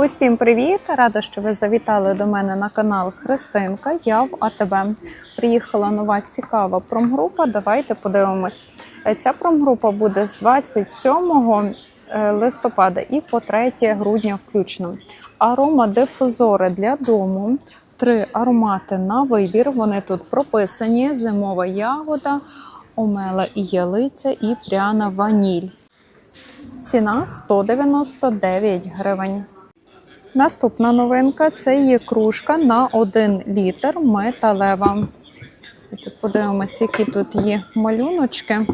Усім привіт! Рада, що ви завітали до мене на канал Христинка. Я в АТБ. Приїхала нова цікава промгрупа. Давайте подивимось. Е, Ця промгрупа буде з 27 е, листопада і по 3 грудня включно. Аромадифузори для дому. Три аромати на вибір. Вони тут прописані: зимова ягода, омела і ялиця, і пряна ваніль. Ціна 199 гривень. Наступна новинка це є кружка на 1 літр металева. Давайте Подивимось, які тут є малюночки.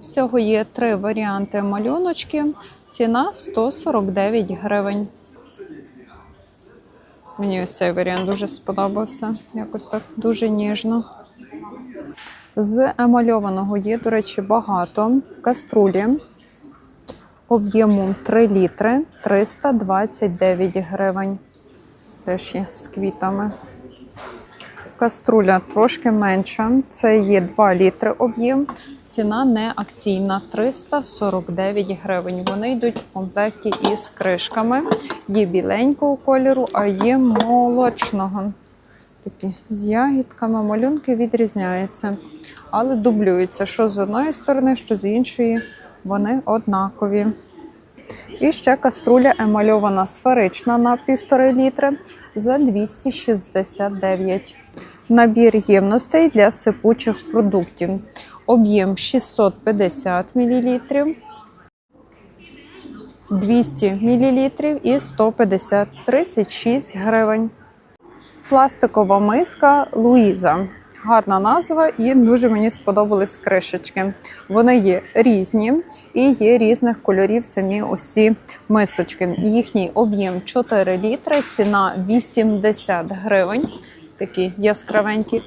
Всього є три варіанти малюночки. Ціна 149 гривень. Мені ось цей варіант дуже сподобався. Якось так дуже ніжно. З емальованого є, до речі, багато каструлі об'ємом 3 літри 329 гривень. Теж є з квітами. Каструля трошки менша. Це є 2 літри об'єм. Ціна не акційна 349 гривень. Вони йдуть в комплекті із кришками. Є біленького кольору, а є молочного. Такі з ягідками малюнки відрізняються, але дублюються. Що з одної сторони, що з іншої, вони однакові. І ще каструля емальована сферична на 1,5 літри за 269. Набір ємностей для сипучих продуктів. Об'єм 650 мл, 200 мл і 150 36 гривень. Пластикова миска Луїза. Гарна назва і дуже мені сподобались кришечки. Вони є різні і є різних кольорів самі ось ці мисочки. Їхній об'єм 4 літри, ціна 80 гривень. Такі яскравенькі.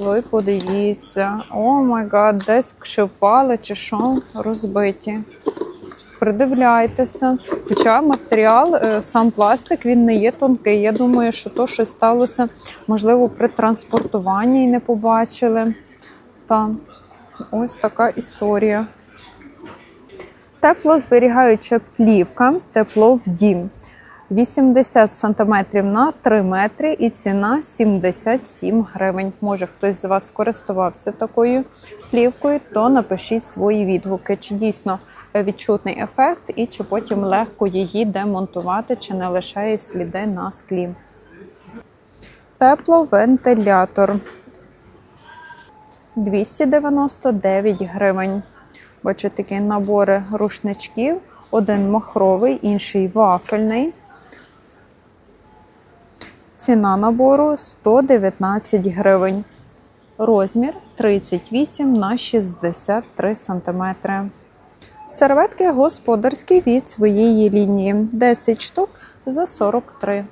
Ви подивіться. О май гад, десь чи впали, чи що розбиті. Придивляйтеся. Хоча матеріал, е, сам пластик, він не є тонкий. Я думаю, що то щось сталося, можливо, при транспортуванні і не побачили. Та ось така історія. Теплозберігаюча плівка, тепло в дім. 80 см на 3 метри і ціна 77 гривень. Може хтось з вас користувався такою плівкою, то напишіть свої відгуки, чи дійсно відчутний ефект, і чи потім легко її демонтувати, чи не лишає сліди на склі. Тепловентилятор 299 гривень. Бачу такі набори рушничків. Один махровий, інший вафельний. Ціна набору 119 гривень. Розмір 38 на 63 см. Серветки господарські від своєї лінії. 10 штук за 43.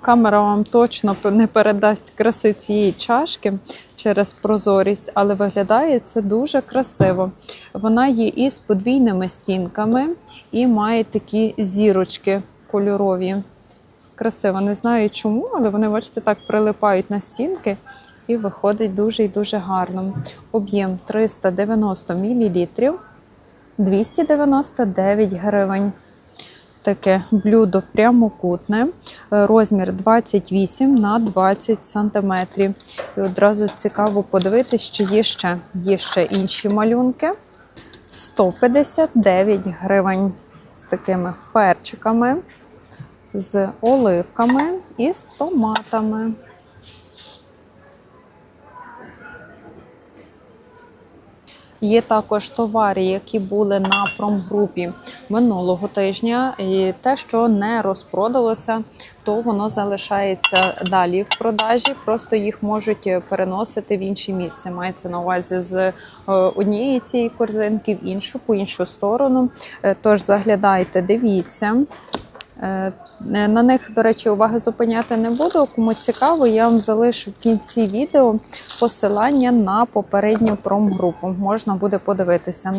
Камера вам точно не передасть краси цієї чашки через прозорість, але виглядає це дуже красиво. Вона є із подвійними стінками і має такі зірочки кольорові. Красиво, не знаю чому, але вони, бачите, так прилипають на стінки і виходить дуже і дуже гарно. Об'єм 390 мл, 299 гривень. Таке блюдо прямокутне, розмір 28 на 20 см. І одразу цікаво подивитися, що є ще. Є ще інші малюнки. 159 гривень з такими перчиками, з оливками і з томатами. Є також товари, які були на промгрупі минулого тижня. І те, що не розпродалося, то воно залишається далі в продажі. Просто їх можуть переносити в інше місце. Мається на увазі з е, однієї цієї корзинки в іншу, по іншу сторону. Е, Тож заглядайте, дивіться. Е, На них, до речі, уваги зупиняти не буду. Кому цікаво, я вам залишу в кінці відео посилання на попередню промгрупу. Можна буде подивитися.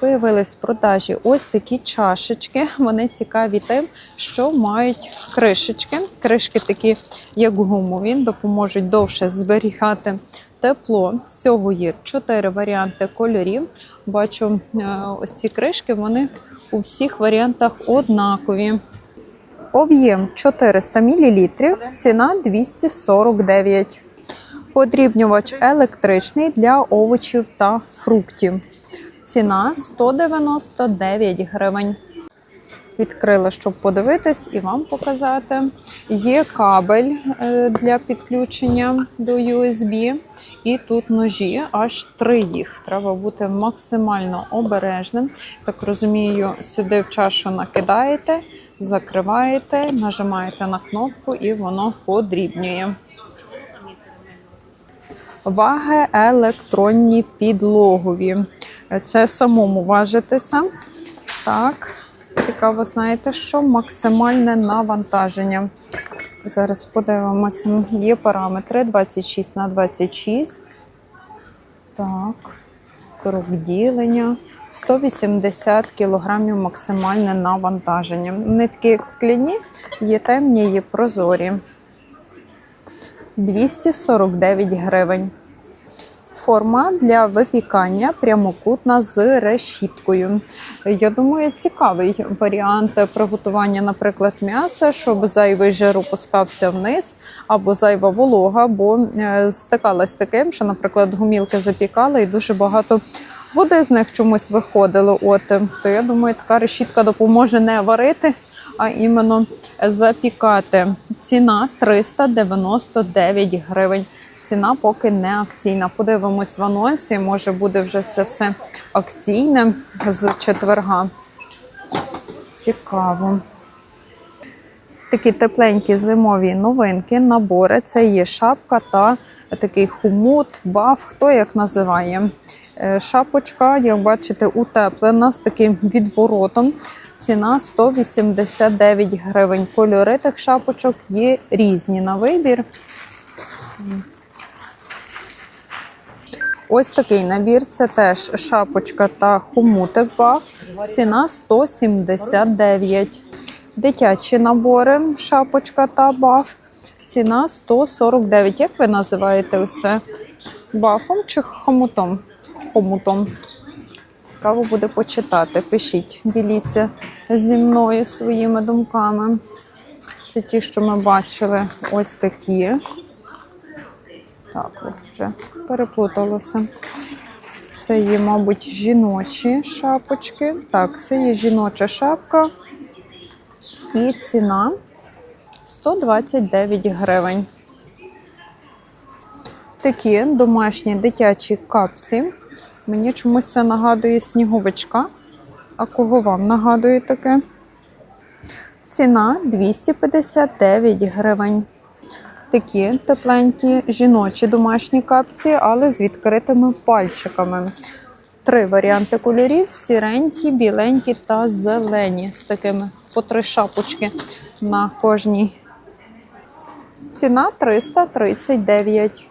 Появились в продажі ось такі чашечки. Вони цікаві тим, що мають кришечки. Кришки такі, як гумові, допоможуть довше зберігати тепло. Всього є чотири варіанти кольорів. Бачу, е, ось ці кришки вони у всіх варіантах однакові. Об'єм 400 мл, ціна 249. Подрібнювач електричний для овочів та фруктів. Ціна 199 гривень. Відкрила, щоб подивитись і вам показати. Є кабель е, для підключення до USB, і тут ножі, аж три їх. Треба бути максимально обережним. Так розумію, сюди в чашу накидаєте, закриваєте, нажимаєте на кнопку і воно подрібнює. Ваги електронні підлогові. Це самому важитися. Так, цікаво, знаєте, що максимальне навантаження. Зараз подивимося. Є параметри 26 на 26. Так, крок ділення. 180 кг максимальне навантаження. Вони такі, як скляні, є темні, є прозорі. 249 гривень. Форма для випікання прямокутна з решіткою. Я думаю, цікавий варіант приготування, наприклад, м'яса, щоб зайвий жир опускався вниз або зайва волога, бо е, стикалась таким, що, наприклад, гумілки запікали і дуже багато води з них чомусь виходило. От то я думаю, така решітка допоможе не варити, а іменно запікати. Ціна 399 гривень. Ціна поки не акційна. Подивимось в анонсі. Може буде вже це все акційне з четверга. Цікаво. Такі тепленькі зимові новинки, набори. Це є шапка та такий хумут, баф, хто як називає. Е, Шапочка, як бачите, утеплена з таким відворотом. Ціна 189 гривень. Кольори тих шапочок є різні на вибір. Ось такий набір. Це теж шапочка та хомутик баф. Ціна 179. Дитячі набори, шапочка та баф. Ціна 149. Як ви називаєте ось це? Бафом чи хомутом? Хомутом. Цікаво буде почитати. Пишіть, діліться зі мною своїми думками. Це ті, що ми бачили. Ось такі. Так, вже переплуталося. Це є, мабуть, жіночі шапочки. Так, це є жіноча шапка. І ціна 129 гривень. Такі домашні дитячі капці. Мені чомусь це нагадує сніговичка. А кого вам нагадує таке? Ціна 259 гривень. Такі тепленькі жіночі домашні капці, але з відкритими пальчиками. Три варіанти кольорів: сіренькі, біленькі та зелені. З такими по три шапочки на кожній. Ціна 339.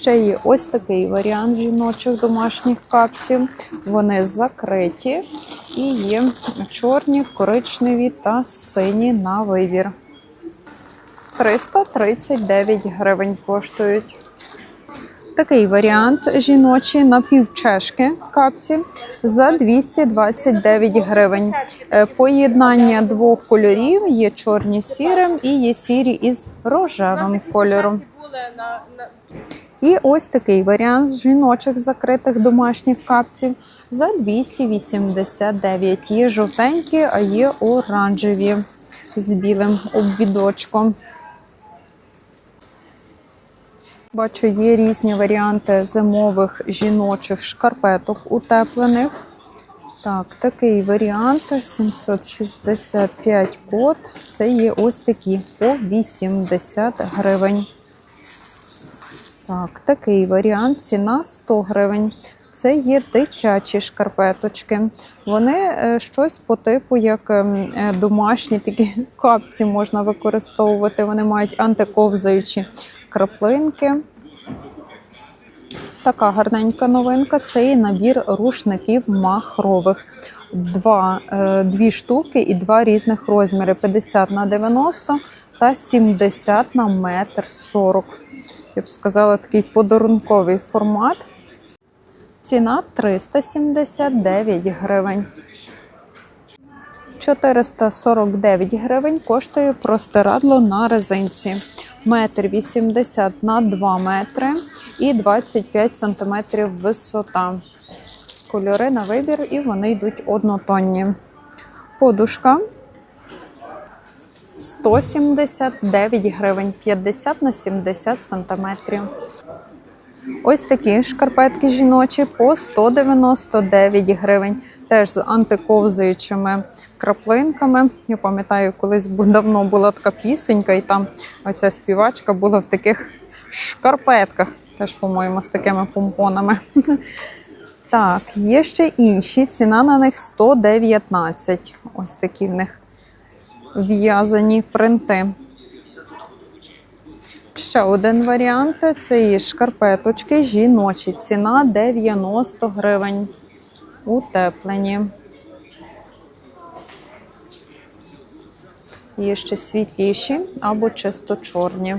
Ще є ось такий варіант жіночих домашніх капців. Вони закриті і є чорні, коричневі та сині на вибір. 339 гривень коштують. Такий варіант жіночі напівчешки капці за 229 гривень. Е, Поєднання двох кольорів є чорні з сірим і є сірі із рожевим кольором. І ось такий варіант з жіночих закритих домашніх капців за 289. Є жовтенькі, а є оранжеві з білим обвідочком. Бачу, є різні варіанти зимових жіночих шкарпеток утеплених. Так, такий варіант 765 код. Це є ось такі по 80 гривень. Так, такий варіант, ціна 100 гривень. Це є дитячі шкарпеточки. Вони е, щось по типу, як ем, е, домашні такі капці можна використовувати. Вони мають антиковзаючі краплинки. Така гарненька новинка це і набір рушників махрових. Два, е, дві штуки і два різних розміри: 50 на 90 та 70 на метр 40. Я б сказала, такий подарунковий формат. Ціна 379 гривень. 449 гривень коштує простирадло на резинці. Метр 80 на 2 метри і 25 сантиметрів висота. Кольори на вибір і вони йдуть однотонні. Подушка 179 гривень, 50 на 70 сантиметрів. Ось такі шкарпетки жіночі по 199 гривень. Теж з антиковзуючими краплинками. Я пам'ятаю, колись давно була така пісенька, і там оця співачка була в таких шкарпетках. Теж, по-моєму, з такими помпонами. Так, є ще інші. Ціна на них 119. Ось такі в них в'язані принти. Ще один варіант це і шкарпеточки жіночі. Ціна 90 гривень. Утеплені. Є ще світліші або чисто чорні.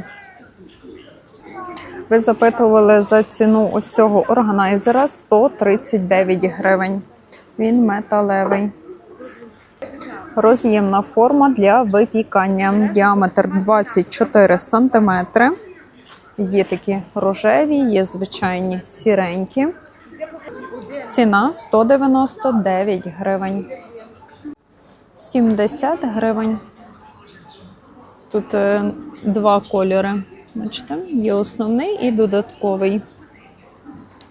Ви запитували за ціну ось цього органайзера 139 гривень. Він металевий. Роз'ємна форма для випікання. Діаметр 24 см. Є такі рожеві, є звичайні сіренькі. Ціна 199 гривень. 70 гривень. Тут е, два кольори. Бачите, є основний і додатковий.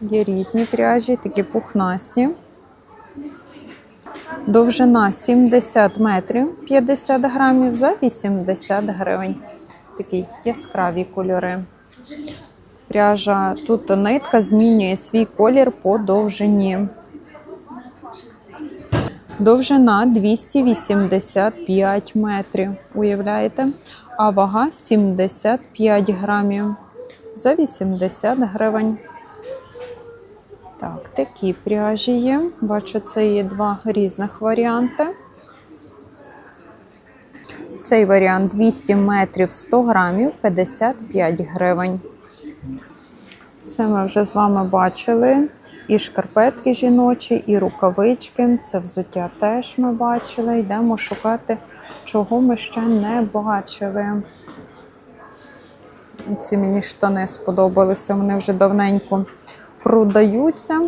Є різні пряжі, такі пухнасті. Довжина 70 метрів 50 грамів за 80 гривень. Такі яскраві кольори. Пряжа тут нитка змінює свій колір по довжині. Довжина 285 метрів. Уявляєте? А вага 75 грамів за 80 гривень. Так, такі пряжі є. Бачу, це є два різних варіанти. Цей варіант 200 метрів 100 грамів 55 гривень. Це ми вже з вами бачили. І шкарпетки жіночі, і рукавички. Це взуття теж ми бачили. Йдемо шукати, чого ми ще не бачили. Ці мені штани сподобалися, вони вже давненько продаються.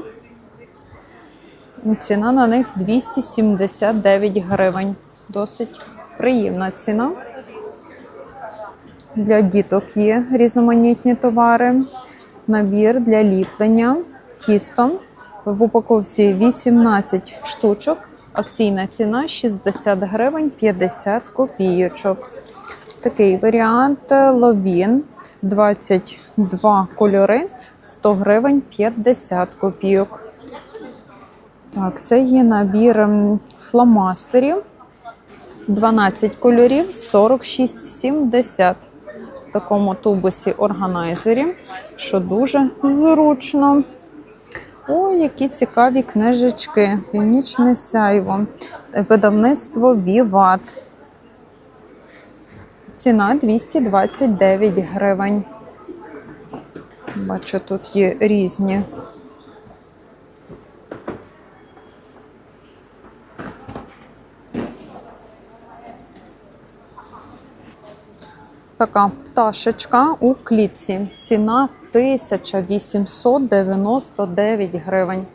Ціна на них 279 гривень. Досить приємна ціна. Для діток є різноманітні товари. Набір для ліплення тістом. В упаковці 18 штучок. Акційна ціна 60 гривень 50 копійочок. Такий варіант ловін 22 кольори 100 гривень 50 копійок. Так, це є набір м, фломастерів. 12 кольорів 46,70 в такому тубусі органайзері, що дуже зручно. О, які цікаві книжечки. Північне сяйво. Видавництво Віват. Ціна 229 гривень. Бачу, тут є різні. Така пташечка у клітці. Ціна 1899 гривень.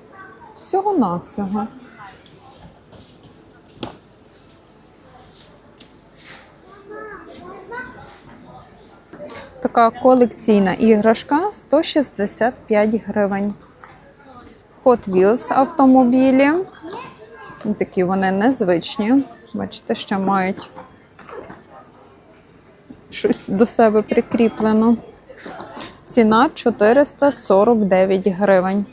Всього-навсього. Така колекційна іграшка 165 гривень. Hot Wheels автомобілі. Такі вони незвичні. Бачите, що мають щось до себе прикріплено. Ціна 449 гривень.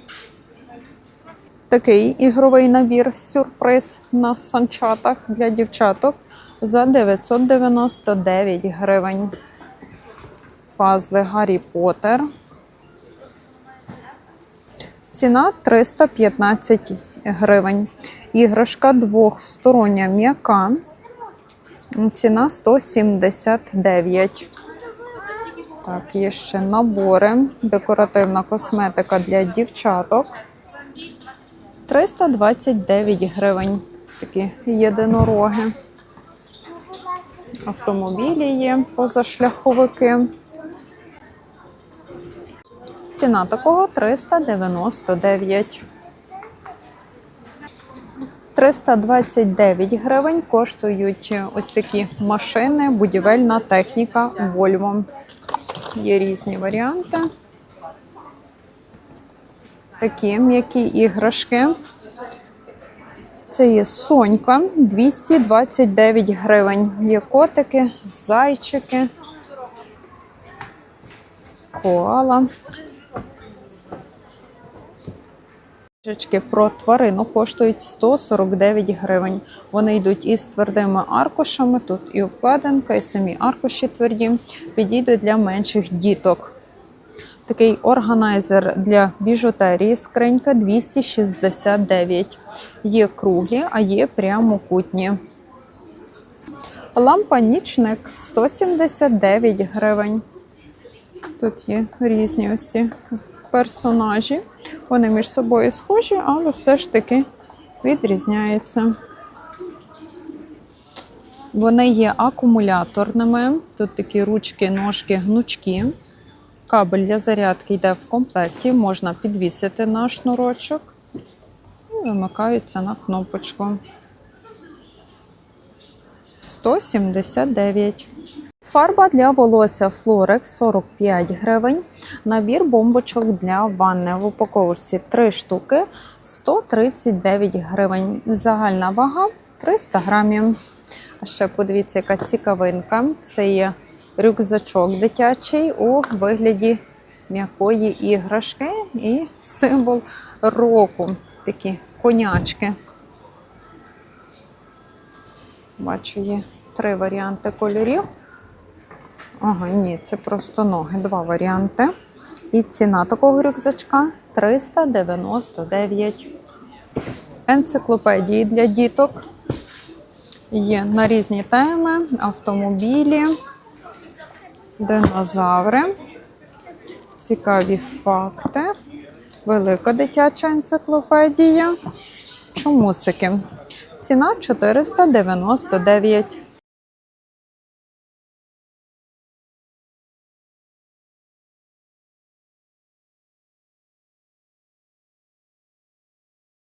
Такий ігровий набір сюрприз на санчатах для дівчаток за 999 гривень. Пазли Гаррі Поттер. Ціна 315 гривень. Іграшка двохстороння м'яка. Ціна 179. Так, є ще набори. Декоративна косметика для дівчаток. 329 гривень. такі єдинороги. Автомобілі є, позашляховики. Ціна такого 399. 329 гривень коштують ось такі машини, будівельна техніка Volvo. Є різні варіанти. Такі м'які іграшки. Це є Сонька 229 гривень. Є котики, зайчики, коала. Книжечки про тварину коштують 149 гривень. Вони йдуть із твердими аркушами. Тут і обкладинка, і самі аркуші тверді. Підійдуть для менших діток. Такий органайзер для біжутерії скринька 269. Є круглі, а є прямокутні. Лампа нічник 179 гривень. Тут є різні ось ці персонажі. Вони між собою схожі, але все ж таки відрізняються. Вони є акумуляторними. Тут такі ручки, ножки, гнучки. Кабель для зарядки йде в комплекті, можна підвісити на шнурочок і вимикаються на кнопочку. 179. Фарба для волосся Florex 45 гривень. Набір бомбочок для ванни в упаковці 3 штуки 139 гривень. Загальна вага 300 грамів. А ще подивіться, яка цікавинка. Це є рюкзачок дитячий у вигляді м'якої іграшки і символ року. Такі конячки. Бачу, є три варіанти кольорів. Ага, ні, це просто ноги. Два варіанти. І ціна такого рюкзачка 399. Енциклопедії для діток. Є на різні теми: автомобілі, динозаври, цікаві факти, велика дитяча енциклопедія, чумусики. Ціна 499.